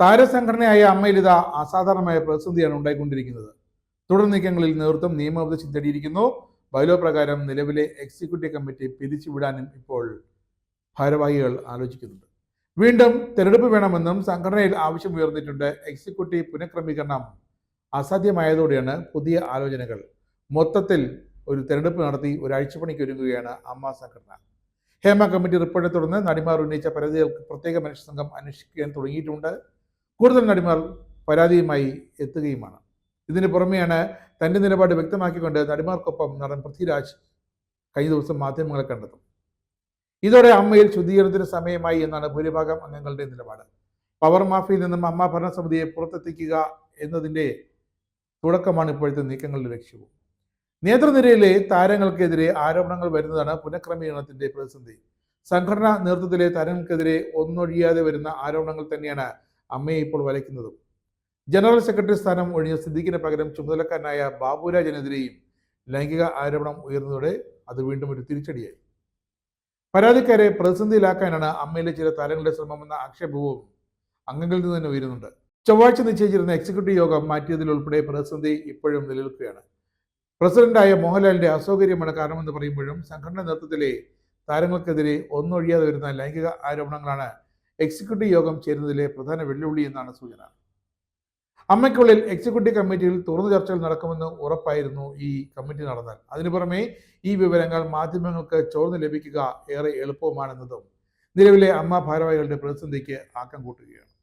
താരസംഘടനയായ അമ്മയിലിത അസാധാരണമായ പ്രതിസന്ധിയാണ് ഉണ്ടായിക്കൊണ്ടിരിക്കുന്നത്. തുടർ നീക്കങ്ങളിൽ നേതൃത്വം നിയമോപദേശം തേടിയിരിക്കുന്നു ബൈലോ പ്രകാരം നിലവിലെ എക്സിക്യൂട്ടീവ് കമ്മിറ്റി പിരിച്ചുവിടാനും ഇപ്പോൾ ഭാരവാഹികൾ ആലോചിക്കുന്നുണ്ട്. വീണ്ടും തെരഞ്ഞെടുപ്പ് വേണമെന്നും സംഘടനയിൽ ആവശ്യം ഉയർന്നിട്ടുണ്ട്. എക്സിക്യൂട്ടീവ് പുനഃക്രമീകരണം അസാധ്യമായതോടെയാണ് പുതിയ ആലോചനകൾ. മൊത്തത്തിൽ ഒരു തെരഞ്ഞെടുപ്പ് നടത്തി ഒരാഴ്ച പണിക്ക് ഒരുങ്ങുകയാണ് അമ്മ സംഘടന. ഹേമ കമ്മിറ്റി റിപ്പോർട്ടിനെ തുടർന്ന് നടിമാർ ഉന്നയിച്ച പരാതികൾക്ക് പ്രത്യേക മനുഷ്യ സംഘം അന്വേഷിക്കാൻ തുടങ്ങിയിട്ടുണ്ട്. കൂടുതൽ നടിമാർ പരാതിയുമായി എത്തുകയുമാണ്. ഇതിന് പുറമെയാണ് തന്റെ നിലപാട് വ്യക്തമാക്കിക്കൊണ്ട് നടിമാർക്കൊപ്പം നടൻ പൃഥ്വിരാജ് കഴിഞ്ഞ ദിവസം മാധ്യമങ്ങളെ കണ്ടത്. ഇതോടെ അമ്മയിൽ ശുദ്ധീകരണത്തിന് സമയമായി എന്നാണ് ഭൂരിഭാഗം അംഗങ്ങളുടെ നിലപാട്. പവർ മാഫിയിൽ നിന്നും അമ്മ ഭരണസമിതിയെ പുറത്തെത്തിക്കുക എന്നതിന്റെ തുടക്കമാണ് ഇപ്പോഴത്തെ നീക്കങ്ങളുടെ ലക്ഷ്യവും. നേതൃനിരയിലെ താരങ്ങൾക്കെതിരെ ആരോപണങ്ങൾ വരുന്നതാണ് പുനഃക്രമീകരണത്തിന്റെ പ്രതിസന്ധി. സംഘടനാ നേതൃത്വത്തിലെ താരങ്ങൾക്കെതിരെ ഒന്നൊഴിയാതെ വരുന്ന ആരോപണങ്ങൾ തന്നെയാണ് അമ്മയെ ഇപ്പോൾ വലയ്ക്കുന്നതും. ജനറൽ സെക്രട്ടറി സ്ഥാനം ഒഴിഞ്ഞ സിദ്ദീഖിന് പകരം ചുമതലക്കാരനായ ബാബുരാജിനെതിരെയും ലൈംഗിക ആരോപണം ഉയർന്നതോടെ അത് വീണ്ടും ഒരു തിരിച്ചടിയായി. പരാതിക്കാരെ പ്രതിസന്ധിയിലാക്കാനാണ് അമ്മയിലെ ചില താരങ്ങളുടെ ശ്രമമെന്ന ആക്ഷേപവും അംഗങ്ങളിൽ നിന്ന് തന്നെ ഉയരുന്നുണ്ട്. ചൊവ്വാഴ്ച നിശ്ചയിച്ചിരുന്ന എക്സിക്യൂട്ടീവ് യോഗം മാറ്റിയതിലുൾപ്പെടെ പ്രതിസന്ധി ഇപ്പോഴും നിലനിൽക്കുകയാണ്. പ്രസിഡന്റായ മോഹൻലാലിന്റെ അസൗകര്യമാണ് കാരണമെന്ന് പറയുമ്പോഴും സംഘടനാ നേതൃത്വത്തിലെ താരങ്ങൾക്കെതിരെ ഒന്നൊഴിയാതെ വരുന്ന ലൈംഗിക ആരോപണങ്ങളാണ് എക്സിക്യൂട്ടീവ് യോഗം ചേരുന്നതിലെ പ്രധാന വെല്ലുവിളി എന്നാണ് സൂചന. അമ്മയ്ക്കുള്ളിൽ എക്സിക്യൂട്ടീവ് കമ്മിറ്റിയിൽ തുറന്നു ചർച്ചകൾ നടക്കുമെന്ന് ഉറപ്പായിരുന്നു ഈ കമ്മിറ്റി നടന്നാൽ അതിനു പുറമെ ഈ വിവരങ്ങൾ മാധ്യമങ്ങൾക്ക് ചോർന്ന് ലഭിക്കുക ഏറെ എളുപ്പമാണെന്നതും നിലവിലെ അമ്മ ഭാരവാഹികളുടെ പ്രതിസന്ധിക്ക് ആക്കം കൂട്ടുകയാണ്.